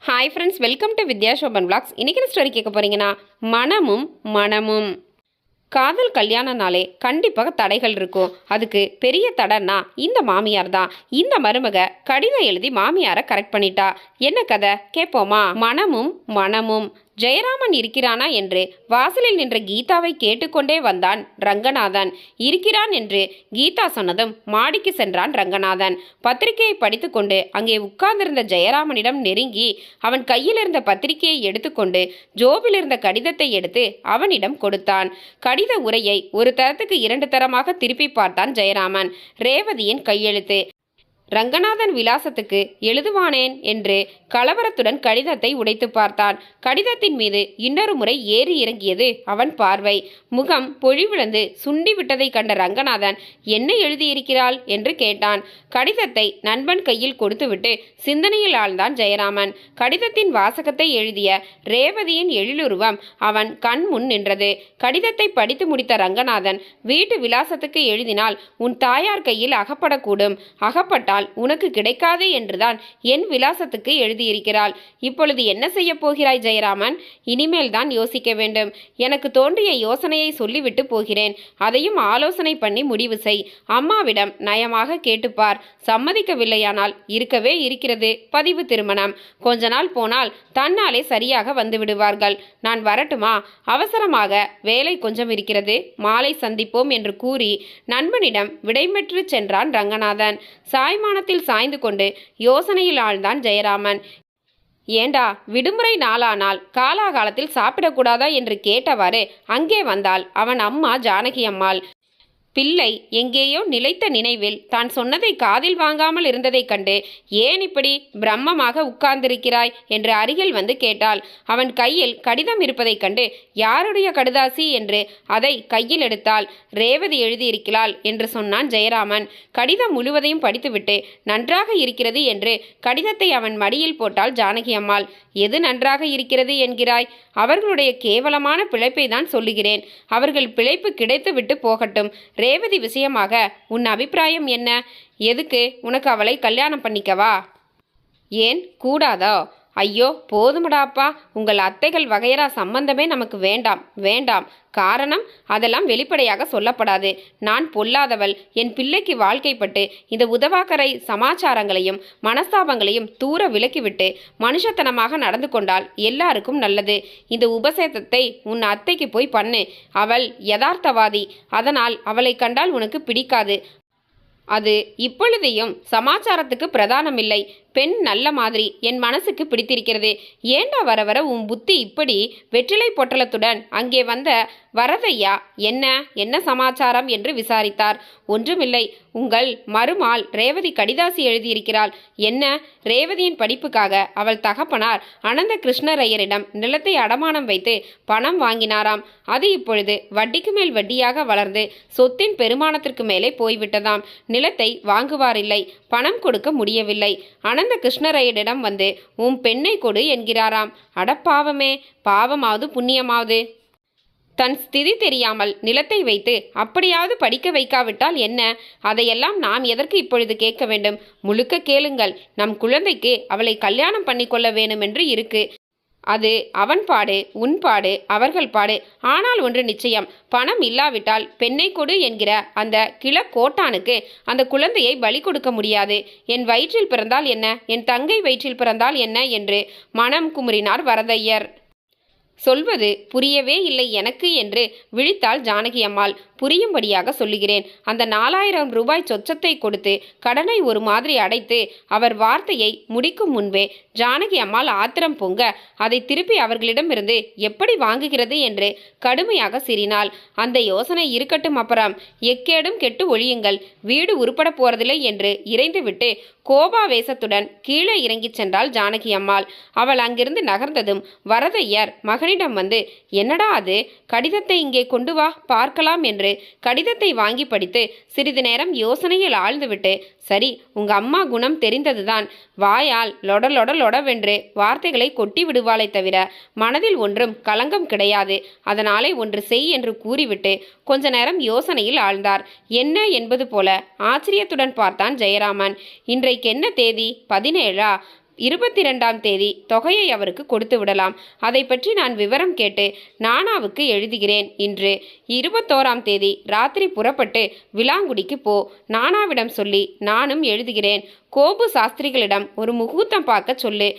Hi friends welcome to Vidya Shoban vlogs இன்றைக்கி story கேட்க போகிறீங்கன்னா மனமும் மனமும். காதல் கல்யாணம்னாலே கண்டிப்பாக தடைகள் இருக்கும். அதுக்கு பெரிய தடைன்னா இந்த மாமியார் தான். இந்த மருமக கடிதம் எழுதி மாமியாரை கரெக்ட் பண்ணிட்டா. என்ன கதை? கேட்போமா மனமும் மனமும். ஜெயராமன் இருக்கிறானா என்று வாசலில் நின்ற கீதாவை கேட்டுக்கொண்டே வந்தான் ரங்கநாதன். இருக்கிறான் என்று கீதா சொன்னதும் மாடிக்கு சென்றான் ரங்கநாதன். பத்திரிகையை படித்துக்கொண்டு அங்கே உட்கார்ந்திருந்த ஜெயராமனிடம் நெருங்கி அவன் கையில் இருந்த பத்திரிகையை எடுத்துக்கொண்டு ஜோபில் இருந்த கடிதத்தை எடுத்து அவனிடம் கொடுத்தான். கடித உரையை ஒரு தரத்துக்கு இரண்டு தரமாக திருப்பி பார்த்தான் ஜெயராமன். ரேவதியின் கையெழுத்து ரங்கநாதன் விலாசத்துக்கு எழுதுவானேன் என்று கலவரத்துடன் கடிதத்தை உடைத்து பார்த்தான். கடிதத்தின் மீது இன்னொரு முறை ஏறி இறங்கியது அவன் பார்வை. முகம் பொழிவிழந்து சுண்டி விட்டதை கண்ட ரங்கநாதன் என்ன எழுதியிருக்கிறாள்? என்று கேட்டான். கடிதத்தை நண்பன் கையில் கொடுத்துவிட்டு சிந்தனையில் ஆழ்ந்தான் ஜெயராமன். கடிதத்தின் வாசகத்தை எழுதிய ரேவதியின் எழிலுருவம் அவன் கண் முன் நின்றது. கடிதத்தை படித்து முடித்த ரங்கநாதன் வீட்டு விலாசத்துக்கு எழுதினால் உன் தாயார் கையில் அகப்படக்கூடும். அகப்பட்டால் உனக்கு கிடைக்காதே என்றுதான் என் விலாசத்துக்கு எழுதியிருக்கிறாள். இப்பொழுது என்ன செய்யப் போகிறாய் ஜெயராமன்? இனிமேல் தான் யோசிக்க வேண்டும். எனக்கு தோன்றிய யோசனையை சொல்லிவிட்டு போகிறேன். அதையும் ஆலோசனை பண்ணி முடிவு செய். அம்மாவிடம் நயமாக கேட்டுப்பார். சம்மதிக்கவில்லையானால் இருக்கவே இருக்கிறது. பதிவு திருமணம். கொஞ்ச நாள் போனால் தன்னாலே சரியாக வந்து விடுவார்கள். நான் வரட்டுமா? அவசரமாக வேலை கொஞ்சம் இருக்கிறது. மாலை சந்திப்போம் என்று கூறி நண்பனிடம் விடைபெற்று சென்றான் ரங்கநாதன். சாய் சாய்மானத்தில் சாய்ந்து கொண்டு யோசனையில் ஆழ்ந்தான் ஜெயராமன். ஏண்டா விடுமுறை நாளானால் காலாகாலத்தில் சாப்பிடக்கூடாதா? என்று கேட்டவாறு அங்கே வந்தாள் அவன் அம்மா ஜானகி அம்மாள். பிள்ளை எங்கேயோ நிலைத்த நினைவில் தான் சொன்னதை காதில் வாங்காமல் இருந்ததைக் கண்டு ஏன் இப்படி பிரம்மமாக உட்கார்ந்திருக்கிறாய்? என்று அருகில் வந்து கேட்டாள். அவன் கையில் கடிதம் இருப்பதைக் கண்டு யாருடைய கடுதாசி? என்று அதை கையில் எடுத்தாள். ரேவதி எழுதியிருக்கிறாள் என்று சொன்னான் ஜெயராமன். கடிதம் முழுவதையும் படித்துவிட்டு நன்றாக இருக்கிறது என்று கடிதத்தை அவன் மடியில் போட்டாள் ஜானகி அம்மாள். எது நன்றாக இருக்கிறது? என்கிறாய். அவர்களுடைய கேவலமான பிழைப்பை தான் சொல்லுகிறேன். அவர்கள் பிழைப்பு கிடைத்து விட்டு போகட்டும். ரேவதி விஷயமாக உன் அபிப்பிராயம் என்ன? எதுக்கு உனக்கு அவளை கல்யாணம் பண்ணிக்கவா? ஏன்? கூடாதோ? ஐயோ போதுமடாப்பா. உங்கள் அத்தைகள் வகையறா சம்பந்தமே நமக்கு வேண்டாம் வேண்டாம். காரணம் அதெல்லாம் வெளிப்படையாக சொல்லப்படாது. நான் பொல்லாதவள் என் பிள்ளைக்கு வாழ்க்கைப்பட்டு இந்த உதவாக்கரை சமாச்சாரங்களையும் மனஸ்தாபங்களையும் தூர விலக்கிவிட்டு மனுஷத்தனமாக நடந்து கொண்டால் எல்லாருக்கும் நல்லது. இந்த உபசேதத்தை உன் அத்தைக்கு போய் பண்ணு. அவள் யதார்த்தவாதி அதனால் அவளை கண்டால் உனக்கு பிடிக்காது. அது இப்பொழுதையும் சமாச்சாரத்துக்கு பிரதானமில்லை. பெண் நல்ல மாதிரி என் மனசுக்கு பிடித்திருக்கிறது. ஏண்டா வர வர உன் புத்தி இப்படி? வெற்றிலை பொட்டலத்துடன் அங்கே வந்த வரதையா? என்ன? என்ன சமாச்சாரம்? என்று விசாரித்தார். ஒன்றுமில்லை. உங்கள் மருமாள் ரேவதி கடிதாசி எழுதியிருக்கிறாள். என்ன? ரேவதியின் படிப்புக்காக அவள் தகப்பனார் அனந்த கிருஷ்ணரையரிடம் நிலத்தை அடமானம் வைத்து பணம் வாங்கினாராம். அது இப்பொழுது வட்டிக்கு மேல் வட்டியாக வளர்ந்து சொத்தின் பெருமானத்திற்கு மேலே போய்விட்டதாம். நிலத்தை வாங்குவாரில்லை. பணம் கொடுக்க முடியவில்லை. அனந்த கிருஷ்ணரையரிடம் வந்து உன் பெண்ணை கொடு என்கிறாராம். அடப்பாவமே பாவமாவது புண்ணியமாவது. தன் ஸ்திதி தெரியாமல் நிலத்தை வைத்து அப்படியாவது படிக்க வைக்காவிட்டால் என்ன? அதையெல்லாம் நாம் எதற்கு இப்பொழுது கேட்க வேண்டும்? முழுக்க கேளுங்கள். நம் குழந்தைக்கு அவளை கல்யாணம் பண்ணிக்கொள்ள வேணுமென்று இருக்கு. அது அவன் பாடு உன் பாடு அவர்கள் பாடு. ஆனால் ஒன்று நிச்சயம் பணம் இல்லாவிட்டால் பெண்ணை கொடு என்கிற அந்த கிழக்கோட்டானுக்கு அந்த குழந்தையை பலி கொடுக்க முடியாது. என் வயிற்றில் பிறந்தால் என்ன? என் தங்கை வயிற்றில் பிறந்தால் என்ன? என்று மனம் குமுறினார் வரதையர். சொல்வது புரியவே இல்லை எனக்கு என்று விழித்தாள் ஜானகி அம்மாள். புரியும்படியாக சொல்லுகிறேன். அந்த நாலாயிரம் ரூபாய் சொச்சத்தை கொடுத்து கடனை ஒரு மாதிரி அடைத்து அவர் வார்த்தையை முடிக்கும் முன்பே ஜானகி அம்மாள் ஆத்திரம் பொங்க அதை திருப்பி அவர்களிடமிருந்து எப்படி வாங்குகிறது என்று கடுமையாக சிரினாள் அந்த யோசனை இருக்கட்டும் அப்புறம். எக்கேடும் கெட்டு ஒழியுங்கள். வீடு உருப்பட போறதில்லை என்று இறைந்துவிட்டு கோபாவேசத்துடன் கீழே இறங்கிச் சென்றாள் ஜானகி அம்மாள். அவள் அங்கிருந்து நகர்ந்ததும் வரதையர் மகனிடம் வந்து என்னடா அது? கடிதத்தை இங்கே கொண்டு வா பார்க்கலாம் என்று கடிதத்தை வாங்கி படித்து சிறிது நேரம் யோசனையில் ஆழ்ந்துவிட்டு சரி உங்க அம்மா குணம் தெரிந்ததுதான். வாயால் லொட லொட லொடவென்று வார்த்தைகளை கொட்டி விடுவாளே தவிர மனதில் ஒன்றும் களங்கம் கிடையாது. அதனாலே ஒன்று செய் என்று கூறிவிட்டு கொஞ்ச நேரம் யோசனையில் ஆழ்ந்தார். என்ன? என்பது போல ஆச்சரியத்துடன் பார்த்தான் ஜெயராமன். இன்றைக்கு என்ன தேதி? பதினேழா? இருபத்தி ரெண்டாம் தேதி தொகையை அவருக்கு கொடுத்து விடலாம். அதை பற்றி நான் விவரம் கேட்டு நானாவுக்கு எழுதுகிறேன் இன்று. இருபத்தோராம் தேதி ராத்திரி புறப்பட்டு விலாங்குடிக்கு போ. நானாவிடம் சொல்லி நானும் எழுதுகிறேன். கோபு சாஸ்திரிகளிடம் ஒரு முகூர்த்தம் பார்க்க சொல்லு.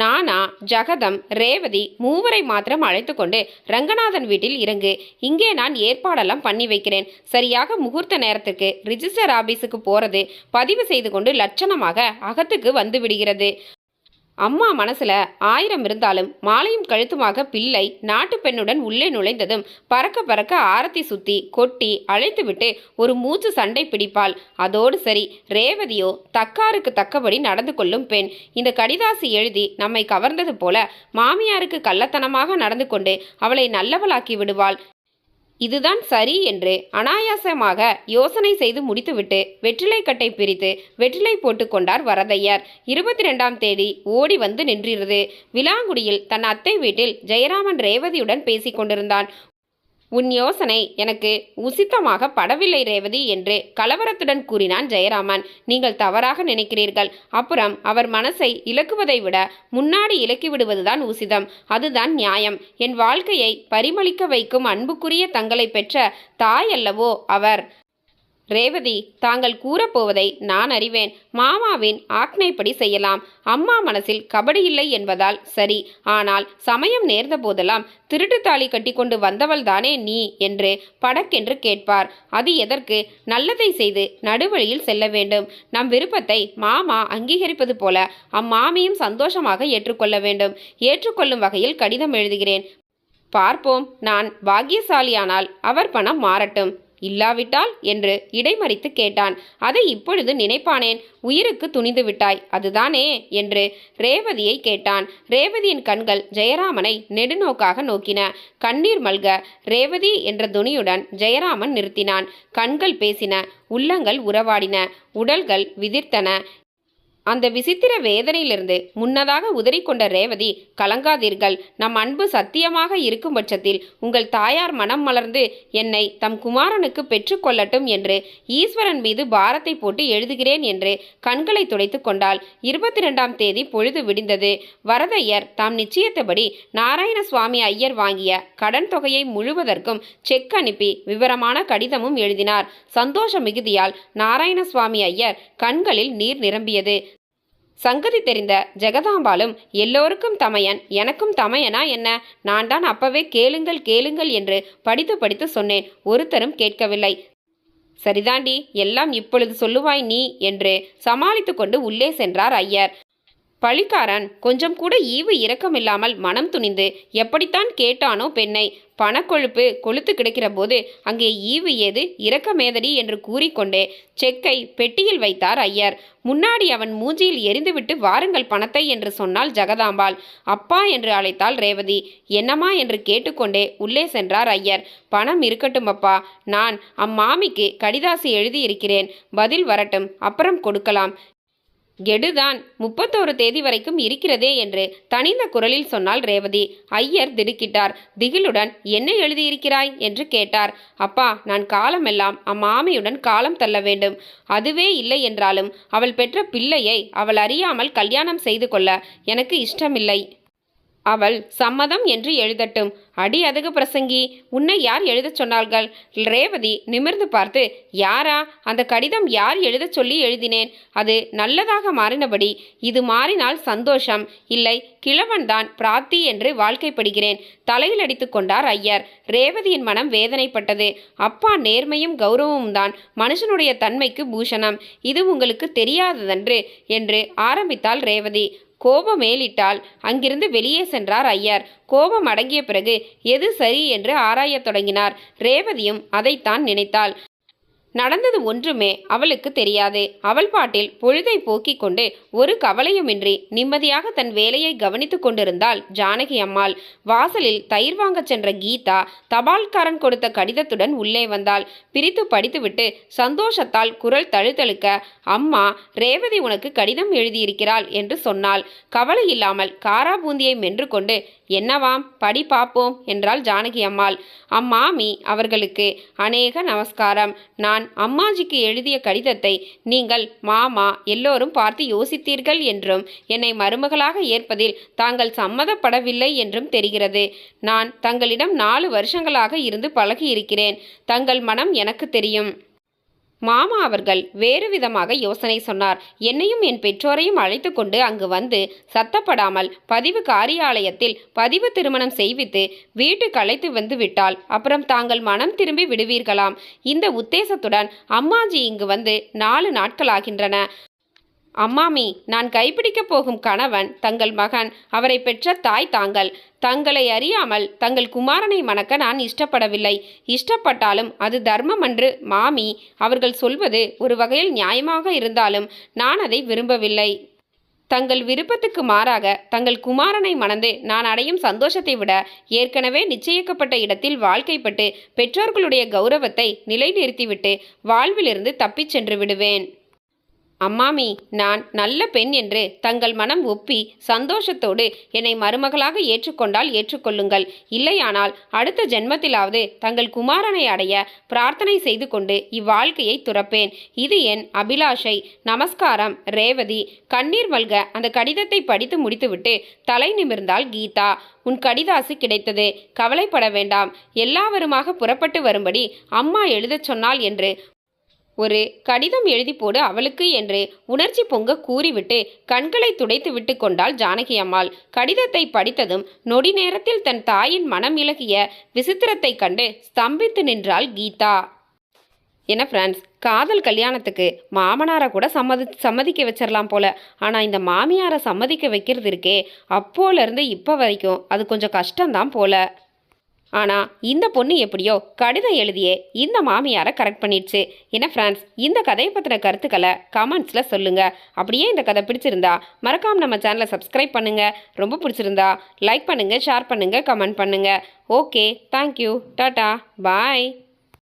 நானா ஜகதம் ரேவதி மூவரை மாத்திரம் அழைத்து கொண்டு ரங்கநாதன் வீட்டில் இறங்கு. இங்கே நான் ஏற்பாடெல்லாம் பண்ணி வைக்கிறேன். சரியாக முகூர்த்த நேரத்துக்கு ரிஜிஸ்டர் ஆபீஸுக்கு போறது பதிவு செய்து கொண்டு லட்சணமாக அகத்துக்கு வந்து விடுகிறது. அம்மா மனசுல ஆயிரம் இருந்தாலும் மாலையும் கழுத்துமாக பிள்ளை நாட்டு பெண்ணுடன் உள்ளே நுழைந்ததும் பறக்க பறக்க ஆரத்தி சுத்தி கொட்டி அழைத்துவிட்டு ஒரு மூச்சு சண்டை பிடிப்பாள். அதோடு சரி ரேவதியோ தக்காருக்கு தக்கபடி நடந்து கொள்ளும் பெண். இந்த கடிதாசி எழுதி நம்மை கவர்ந்தது போல மாமியாருக்கு கள்ளத்தனமாக நடந்து கொண்டு அவளை நல்லவளாக்கி விடுவாள். இதுதான் சரி என்று அனாயாசமாக யோசனை செய்து முடித்துவிட்டு வெற்றிலை கட்டை பிரித்து வெற்றிலை போட்டுக்கொண்டார் வரதையர். இருபத்தி ரெண்டாம் தேதி ஓடி வந்து நின்றிருது. விலாங்குடியில் தன் அத்தை வீட்டில் ஜெயராமன் ரேவதியுடன் பேசிக் கொண்டிருந்தான். உன் யோசனை எனக்கு உசித்தமாக படவில்லை ரேவதி என்று கலவரத்துடன் கூறினான் ஜெயராமன். நீங்கள் தவறாக நினைக்கிறீர்கள். அப்புறம் அவர் மனசை இலக்குவதை விட முன்னாடி இலக்கி விடுவதுதான் உசிதம். அதுதான் நியாயம். என் வாழ்க்கையை பரிமளிக்க வைக்கும் அன்புக்குரிய தங்களை பெற்ற தாய் அல்லவோ அவர்? ரேவதி தாங்கள் கூறப்போவதை நான் அறிவேன். மாமாவின் ஆக்னைப்படி செய்யலாம். அம்மா மனசில் கபடி இல்லை என்பதால் சரி. ஆனால் சமயம் நேர்ந்த போதெல்லாம் திருட்டு தாலி கட்டிக்கொண்டு வந்தவள்தானே நீ என்று படக்கென்று கேட்பார். அது எதற்கு? நல்லதை செய்து நடுவழியில் செல்ல வேண்டும். நம் விருப்பத்தை மாமா அங்கீகரிப்பது போல அம்மாமியும் சந்தோஷமாக ஏற்றுக்கொள்ள வேண்டும். ஏற்றுக்கொள்ளும் வகையில் கடிதம் எழுதுகிறேன். பார்ப்போம். நான் பாக்கியசாலியானால் அவர் பணம் மாறட்டும். இல்லாவிட்டால் என்று இடைமறித்து கேட்டான். அதை இப்பொழுது நினைப்பானேன்? உயிருக்கு துணிந்து விட்டாய் அதுதானே? என்று ரேவதியை கேட்டான். ரேவதியின் கண்கள் ஜெயராமனை நெடுநோக்காக நோக்கின. கண்ணீர் மல்க ரேவதி என்ற துணியுடன் ஜெயராமன் நிறுத்தினான். கண்கள் பேசின உள்ளங்கள் உறவாடின உடல்கள் விதிர்த்தன. அந்த விசித்திர வேதனையிலிருந்து முன்னதாக உதறிக்கொண்ட ரேவதி கலங்காதீர்கள். நம் அன்பு சத்தியமாக இருக்கும் பட்சத்தில் உங்கள் தாயார் மனம் மலர்ந்து என்னை தம் குமாரனுக்கு பெற்றுக்கொள்ளட்டும் என்று ஈஸ்வரன் மீது பாரத்தை போட்டு எழுதுகிறேன் என்று கண்களை துடைத்து கொண்டாள் இருபத்தி ரெண்டாம் தேதி பொழுது விடிந்தது. வரதையர் தாம் நிச்சயத்தபடி நாராயண சுவாமி ஐயர் வாங்கிய கடன் தொகையை முழுவதற்கும் செக் அனுப்பி விவரமான கடிதமும் எழுதினார். சந்தோஷ மிகுதியால் நாராயண சுவாமி ஐயர் கண்களில் நீர் நிரம்பியது. சங்கதி தெரிந்த ஜெகதாம்பாலும் எல்லோருக்கும் தமையன் எனக்கும் தமையனா என்ன? நான் தான் அப்பவே கேளுங்கள் கேளுங்கள் என்று படித்து படித்து சொன்னேன். ஒருத்தரும் கேட்கவில்லை. சரிதாண்டி எல்லாம் இப்பொழுது சொல்லுவாய் நீ என்று சமாளித்து கொண்டு உள்ளே சென்றார் ஐயர். பழிக்காரன். கொஞ்சம் கூட ஈவு இரக்கமில்லாமல் மனம் துணிந்து எப்படித்தான் கேட்டானோ பெண்ணை. பணக்கொழுப்பு கொளுத்து கிடக்கிற போது அங்கே ஈவு ஏது? இரக்கமேதடி என்று கூறிக்கொண்டே செக்கை பெட்டியில் வைத்தார் ஐயர். முன்னாடி அவன் மூஞ்சியில் எரிந்துவிட்டு வாருங்கள் பணத்தை என்று சொன்னால் ஜெகதாம்பாள். அப்பா என்று அழைத்தாள் ரேவதி. என்னம்மா என்று கேட்டுக்கொண்டே உள்ளே சென்றார் ஐயர். பணம் இருக்கட்டும் அப்பா. நான் அம்மாமிக்கு கடிதாசி எழுதியிருக்கிறேன். பதில் வரட்டும். அப்புறம் கொடுக்கலாம். கெடுதான். முப்பத்தோரு தேதி வரைக்கும் இருக்கிறதே என்று தனிந்த குரலில் சொன்னாள் ரேவதி. ஐயர் திடுக்கிட்டார். திகிலுடன் என்ன எழுதியிருக்கிறாய்? என்று கேட்டார். அப்பா நான் காலமெல்லாம் அம்மாமியுடன் காலம் தள்ள வேண்டும். அதுவே இல்லை என்றாலும் அவள் பெற்ற பிள்ளையை அவள் அறியாமல் கல்யாணம் செய்து கொள்ள எனக்கு இஷ்டமில்லை. அவள் சம்மதம் என்று எழுதட்டும். அடி அதுகு பிரசங்கி உன்னை யார் எழுதச் சொன்னார்கள்? ரேவதி நிமிர்ந்து பார்த்து யாரா? அந்த கடிதம் யார் எழுதச் சொல்லி எழுதினேன்? அது நல்லதாக மாறினபடி இது மாறினால் சந்தோஷம். இல்லை கிழவன்தான் பிராப்தி என்று வாழ்க்கைப்படுகிறேன். தலையில் அடித்து கொண்டார் ஐயர். ரேவதியின் மனம் வேதனைப்பட்டது. அப்பா நேர்மையும் கௌரவமும் தான். மனுஷனுடைய தன்மைக்கு பூஷணம். இது உங்களுக்கு தெரியாததன்று என்று ஆரம்பித்தாள் ரேவதி. கோபம் மேலிட்டால் அங்கிருந்து வெளியே சென்றார் ஐயர். கோபம் அடங்கிய பிறகு எது சரி? என்று ஆராயத் தொடங்கினார். ரேவதியும் அதைத்தான் நினைத்தாள். நடந்தது ஒன்றுமே அவளுக்கு தெரியாது. அவள் பாட்டில் பொழுதை போக்கிக் கொண்டு ஒரு கவலையுமின்றி நிம்மதியாக தன் வேலையை கவனித்துக் கொண்டிருந்தாள் ஜானகி அம்மாள். வாசலில் தயிர் வாங்கச் சென்ற கீதா தபால்காரன் கொடுத்த கடிதத்துடன் உள்ளே வந்தாள். பிரித்து படித்துவிட்டு சந்தோஷத்தால் குரல் தழுத்தழுக்க அம்மா ரேவதி உனக்கு கடிதம் எழுதியிருக்கிறாள் என்று சொன்னாள். கவலை இல்லாமல் காரா பூந்தியை மென்று கொண்டு என்னவாம்? படி பார்ப்போம் என்றாள் ஜானகி அம்மாள். அம்மாமி அவர்களுக்கு அநேக நமஸ்காரம். நான் அம்மாஜிக்கு எழுதிய கடிதத்தை நீங்கள் மாமா எல்லோரும் பார்த்து யோசித்தீர்கள் என்றும் என்னை மருமகளாக ஏற்பதில் தாங்கள் சம்மதப்படவில்லை என்றும் தெரிகிறது. நான் தங்களிடம் நாலு வருஷங்களாக இருந்து பழகியிருக்கிறேன். தங்கள் மனம் எனக்கு தெரியும். மாமா அவர்கள் வேறு விதமாக யோசனை சொன்னார். என்னையும் என் பெற்றோரையும் அழைத்து கொண்டு அங்கு வந்து சத்தப்படாமல் பதிவு காரியாலயத்தில் பதிவு திருமணம் செய்வித்து வீட்டுக்கு அழைத்து வந்து விட்டால் அப்புறம் தாங்கள் மனம் திரும்பி விடுவீர்களாம். இந்த உத்தேசத்துடன் அம்மாஜி இங்கு வந்து நாலு நாட்களாகின்றன அம்மாமி நான் கைப்பிடிக்கப் போகும் கணவன் தங்கள் மகன் அவரை பெற்ற தாய் தாங்கள். தங்களை அறியாமல் தங்கள் குமாரனை மணக்க நான் இஷ்டப்படவில்லை. இஷ்டப்பட்டாலும் அது தர்மம் அன்று மாமி அவர்கள் சொல்வது ஒரு வகையில் நியாயமாக இருந்தாலும் நான் அதை விரும்பவில்லை. தங்கள் விருப்பத்துக்கு மாறாக தங்கள் குமாரனை மணந்து நான் அடையும் சந்தோஷத்தை விட ஏற்கனவே நிச்சயிக்கப்பட்ட இடத்தில் வாழ்க்கைப்பட்டு பெற்றோர்களுடைய கௌரவத்தை நிலைநிறுத்திவிட்டு வாழ்விலிருந்து தப்பிச் சென்று விடுவேன். அம்மாமி நான் நல்ல பெண் என்று தங்கள் மனம் ஒப்பி சந்தோஷத்தோடு என்னை மருமகளாக ஏற்றுக்கொண்டால் ஏற்றுக்கொள்ளுங்கள். இல்லையானால் அடுத்த ஜென்மத்திலாவது தங்கள் குமாரனை அடைய பிரார்த்தனை செய்து கொண்டு இவ்வாழ்க்கையை துறப்பேன். இது என் அபிலாஷை. நமஸ்காரம். ரேவதி. கண்ணீர் மல்க அந்த கடிதத்தை படித்து முடித்துவிட்டு தலை நிமிர்ந்தாள் கீதா. உன் கடிதாசு கிடைத்தது. கவலைப்பட வேண்டாம். எல்லாவருமாக புறப்பட்டு வரும்படி அம்மா எழுதச் சொன்னாள் என்று ஒரு கடிதம் எழுதி போடு அவளுக்கு என்று உணர்ச்சி பொங்க கூறிவிட்டு கண்களை துடைத்து விட்டு கொண்டாள் ஜானகி அம்மாள். கடிதத்தை படித்ததும் நொடி நேரத்தில் தன் தாயின் மனம் இலகிய விசித்திரத்தைக் கண்டு ஸ்தம்பித்து நின்றாள் கீதா. என்ன ஃப்ரெண்ட்ஸ் காதல் கல்யாணத்துக்கு மாமனாரை கூட சம்மதி சம்மதிக்க வச்சிடலாம் போல. ஆனால் இந்த மாமியாரை சம்மதிக்க வைக்கிறது இருக்கே அப்போலேருந்து இப்போ வரைக்கும் அது கொஞ்சம் கஷ்டம்தான் போல. ஆனால் இந்த பொண்ணு எப்படியோ கடிதம் எழுதியே இந்த மாமியாரை கரெக்ட் பண்ணிடுச்சு. என்ன ஃப்ரெண்ட்ஸ் இந்த கதையை பற்றின கருத்துக்களை கமெண்ட்ஸில் சொல்லுங்கள் அப்படியே இந்த கதை பிடிச்சிருந்தா மறக்காம நம்ம சேனலை சப்ஸ்கிரைப் பண்ணுங்கள் ரொம்ப பிடிச்சிருந்தா லைக் பண்ணுங்கள் ஷேர் பண்ணுங்கள் கமெண்ட் பண்ணுங்கள் ஓகே தேங்க்யூ டாட்டா பாய்